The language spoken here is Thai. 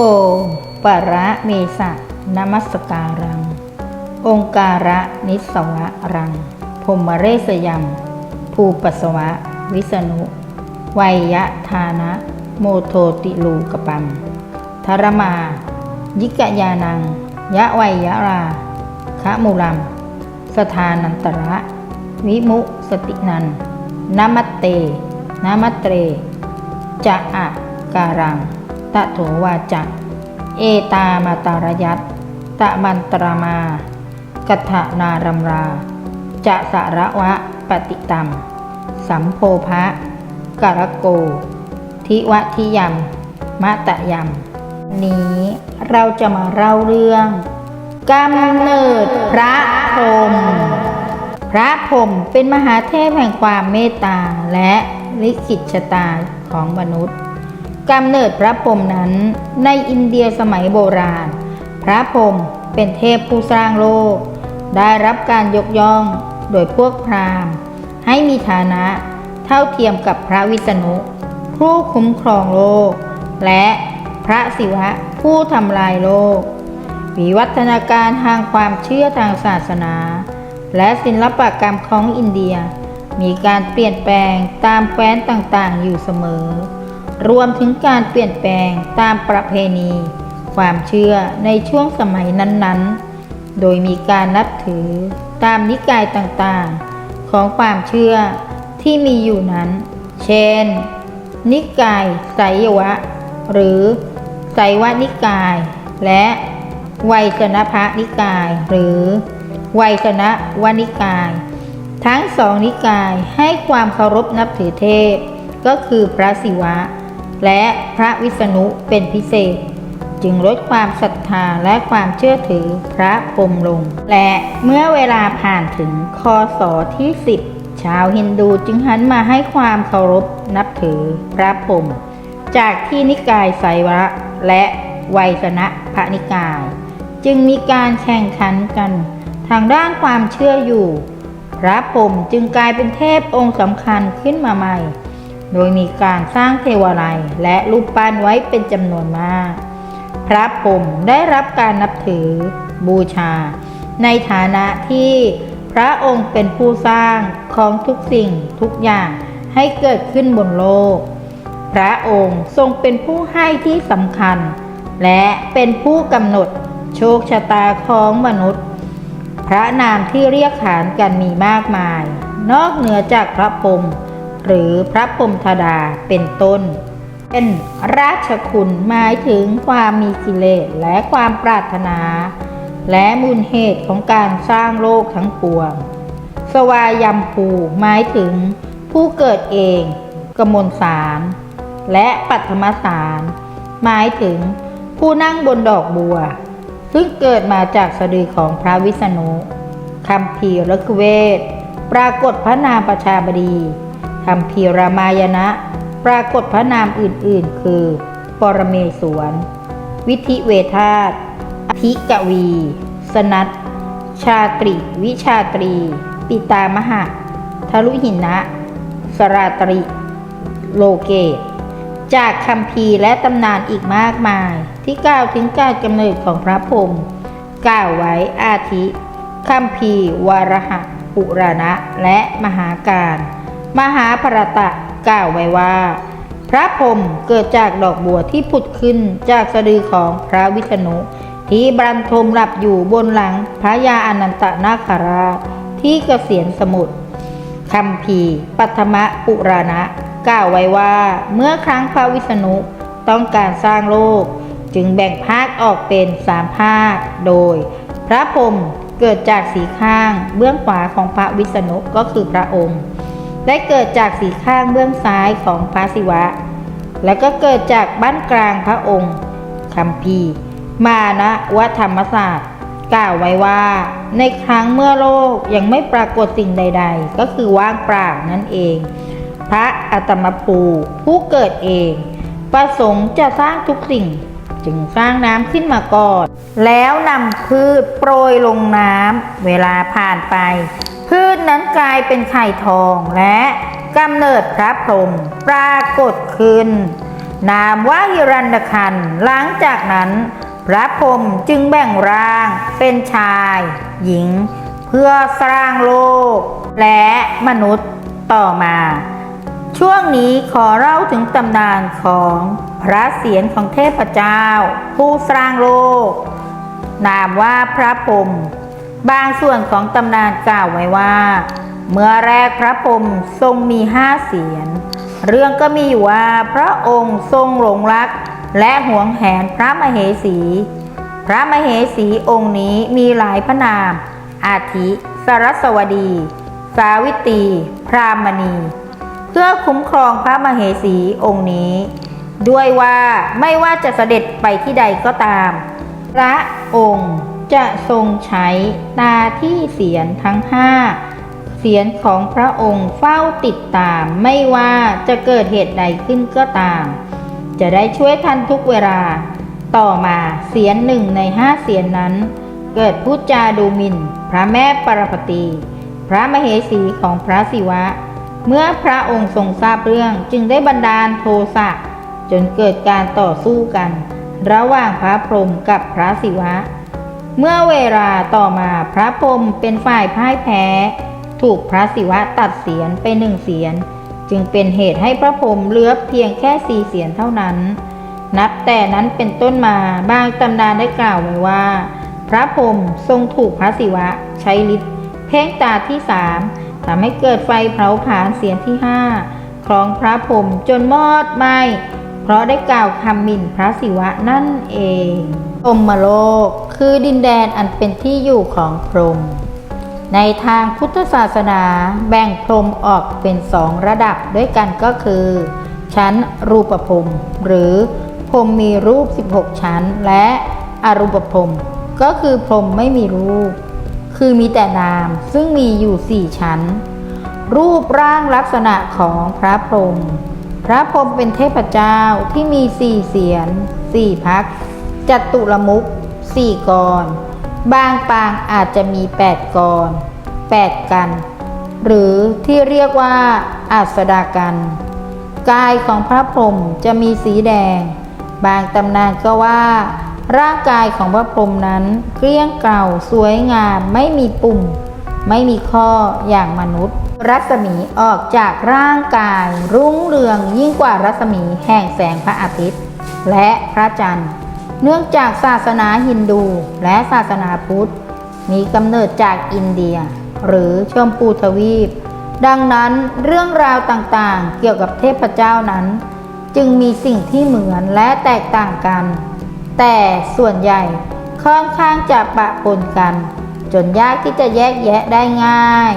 โอปะระเมสะนมัสการัง องค์การะนิสวะรังพมเรศยมภูปัสวะ วิษณุไวยะทานะ โมโทติลูกปัมธรมา ยิกยานัง ยะไวยะราคะมุลัม สถานันตระ วิมุสตินันนามัตเตนามัตเต จะอะการัง ตะโถวาจะเอตามาตารยัตตะมันตรามา กัถนารัมรา จะสาระวะปฏิตัม สัมโพภะกรโก ทิวะทิยมมะตะยมนี้เราจะมาเล่าเรื่องกำเนิดพระพรหมพระพรหมเป็นมหาเทพแห่งความเมตตาและลิขิตชะตาของมนุษย์ กำเนิดพระพรหมนั้น ในอินเดียสมัยโบราณ พระพรหมเป็นเทพผู้สร้างโลก ได้รับการยกย่องโดยพวกพราหมณ์ ให้มีฐานะเท่าเทียมกับพระวิษณุผู้คุ้มครองโลก และพระศิวะผู้ทำลายโลก วิวัฒนาการทางความเชื่อทางศาสนา และศิลปกรรมของอินเดีย มีการเปลี่ยนแปลงตามแคว้นต่างๆ อยู่เสมอ รวมถึงการเปลี่ยนแปลงตามประเพณี ความเชื่อในช่วงสมัยนั้นๆ โดยมีการนับถือตามนิกายต่างๆ ของความเชื่อที่มีอยู่นั้น เช่น นิกายไสยวะ หรือไสยวนิกาย และไวยสนพนิกาย หรือไวยสนวนิกาย ทั้งสองนิกายให้ความเคารพนับถือเทพก็คือพระศิวะ และพระวิษณุเป็นพิเศษ จึงลดความศรัทธาและความเชื่อถือพระพรหมลง และเมื่อเวลาผ่านถึงคศที่ 10 ชาวฮินดูจึงหันมาให้ความเคารพนับถือพระพรหมจากที่นิกายไสวะและไวยสนะพระนิกาย จึงมีการแข่งขันกันทางด้านความเชื่ออยู่ พระพรหมจึงกลายเป็นเทพองค์สำคัญขึ้นมาใหม่ โดยมีการสร้างเทวาลัยและรูปปั้นไว้เป็นจำนวนมาก พระพรหมได้รับการนับถือบูชา ในฐานะที่พระองค์เป็นผู้สร้างของทุกสิ่งทุกอย่างให้เกิดขึ้นบนโลก พระองค์ทรงเป็นผู้ให้ที่สำคัญ และเป็นผู้กำหนดโชคชะตาของมนุษย์ พระนามที่เรียกขานกันมีมากมาย นอกเหนือจากพระพรหม หรือพระพรมธดาเป็นต้น เป็นราชคุณหมายถึงความมีกิเลสและความปรารถนา และมูลเหตุของการสร้างโลกทั้งปวง สวายัมภูหมายถึงผู้เกิดเองกมลสาร และปัทมสาร หมายถึงผู้นั่งบนดอกบัว ซึ่งเกิดมาจากสะดือของพระวิษณุคำพีร์ฤกเวทปรากฏพระนามประชาบดี คำพีรามายณะ ปรากฏพระนามอื่นๆ คือ ปรเมศวร วิธิเวทาตอภิกวี สนัตชาตริ วิชาตรี ปิตามหะทลุหินะ สราตริ โลเกตจากคำพีและตำนานอีกมากมาย ที่กล่าวถึงการกำเนิดของพระพรหมกล่าวไว้อาทิคำพีวารหะปุรณะและมหาการ มหาภรตะกล่าวไว้ว่า พระพรหมเกิดจากดอกบัวที่ผุดขึ้นจากสะดือของพระวิษณุที่บรรทมหลับอยู่บนหลังพระยาอนันตนาคราชที่เกษียณสมุทรคำพีปัทมะปุราณะกล่าวไว้ว่า เมื่อครั้งพระวิษณุต้องการสร้างโลก จึงแบ่งภาคออกเป็นสามภาค โดย พระพรหมเกิดจากสีข้างเบื้องขวาของพระวิษณุก็คือพระองค์ ได้เกิดจากสีข้างเบื้องซ้ายของพระศิวะ แล้วก็เกิดจากบ้านกลางพระองค์คำพีมานะวธรรมศาสตร์ กล่าวไว้ว่า ในครั้งเมื่อโลกยังไม่ปรากฏสิ่งใด ๆ ก็คือว่างเปล่านั่นเอง พระอัตมภูผู้เกิดเอง ประสงค์จะสร้างทุกสิ่งจึงสร้างน้ำขึ้นมาก่อน แล้วนำพืชโปรยลงน้ำเวลาผ่านไปพื นั้นกลายเป็นไข่ทองและกำเนิดพระพรหมปรากฏขึ้น นามว่าฮิรันดคันหลังจากนั้นพระพรหมจึงแบ่งร่างเป็นชาย หญิง เพื่อสร้างโลก และมนุษย์ต่อมา ช่วงนี้ขอเล่าถึงตำนานของพระเศียรของเทพเจ้า ผู้สร้างโลก นามว่าพระพรหม บางส่วนของตำนานกล่าวไว้ว่า เมื่อแรกพระพรหมทรงมีห้าเสียน เรื่องก็มีอยู่ว่าพระองค์ทรงหลงรัก และหวงแหนพระมเหสี พระมเหสีองค์นี้มีหลายพระนาม อาทิสรสวดี สาวิตี พรามณี เพื่อคุ้มครองพระมเหสีองค์นี้ ด้วยว่าไม่ว่าจะเสด็จไปที่ใดก็ตาม พระองค์ จะทรงใช้ตาที่เสียนทั้งห้าเสียนของพระองค์เฝ้าติดตามไม่ว่าจะเกิดเหตุใดขึ้นก็ตาม จะได้ช่วยทันทุกเวลา ต่อมาเสียนหนึ่งในห้าเสียนนั้น เกิดพูดจาดูหมิน่น พระแม่ปรปตีพระมเหสีของพระศิวะ เมื่อพระองค์ทรงทราบเรื่องจึงได้บันดาลโทสะจนเกิดการต่อสู้กัน ระหว่างพระพรหมกับพระศิวะ เมื่อเวลาต่อมาพระพรหมเป็นฝ่ายพ่ายแพ้ ถูกพระศิวะตัดเสียนไปหนึ่งเสียน จึงเป็นเหตุให้พระพรหมเหลือเพียงแค่สี่เสียนเท่านั้น นับแต่นั้นเป็นต้นมาบางตำนานได้กล่าวไว้ว่า พระพรหมทรงถูกพระศิวะใช้ฤทธิ์เพ่งตาที่สามทำให้เกิดไฟเผาผลาญเสียนที่ห้าครองพระพรหมจนมอดไหม เพราะได้กล่าวคำหมิ่นพระศิวะนั่นเองพรหมโลกคือดินแดนอันเป็นที่อยู่ของพรหมในทางพุทธศาสนาแบ่งพรหมออกเป็นสองระดับด้วยกันก็คือ ชั้นรูปพรหมหรือพรหมมีรูป 16 ชั้น และอรูปพรหมก็คือพรหมไม่มีรูป คือมีแต่นามซึ่งมีอยู่สี่ชั้น รูปร่างลักษณะของพระพรหม พระพรหมเป็นเทพเจ้าที่มีสี่เสียนสี่พัก จัตุรมุขสี่กร บางปางอาจจะมีแปดกรแปดกัน หรือที่เรียกว่าอัสดากัน กายของพระพรหมจะมีสีแดง บางตำนานก็ว่า ร่างกายของพระพรหมนั้นเกลี้ยงเกล่าสวยงามไม่มีปุ่ม ไม่มีข้ออย่างมนุษย์ รัศมีออกจากร่างกาย รุ่งเรืองยิ่งกว่ารัศมีแห่งแสงพระอาทิตย์ และพระจันทร์ เนื่องจากศาสนาฮินดูและศาสนาพุทธ มีกำเนิดจากอินเดีย หรือชมพูทวีป ดังนั้นเรื่องราวต่างๆ เกี่ยวกับเทพเจ้านั้น จึงมีสิ่งที่เหมือนและแตกต่างกัน แต่ส่วนใหญ่ค่อนข้างจะปะปนกัน จนยากที่จะแยกแยะได้ง่าย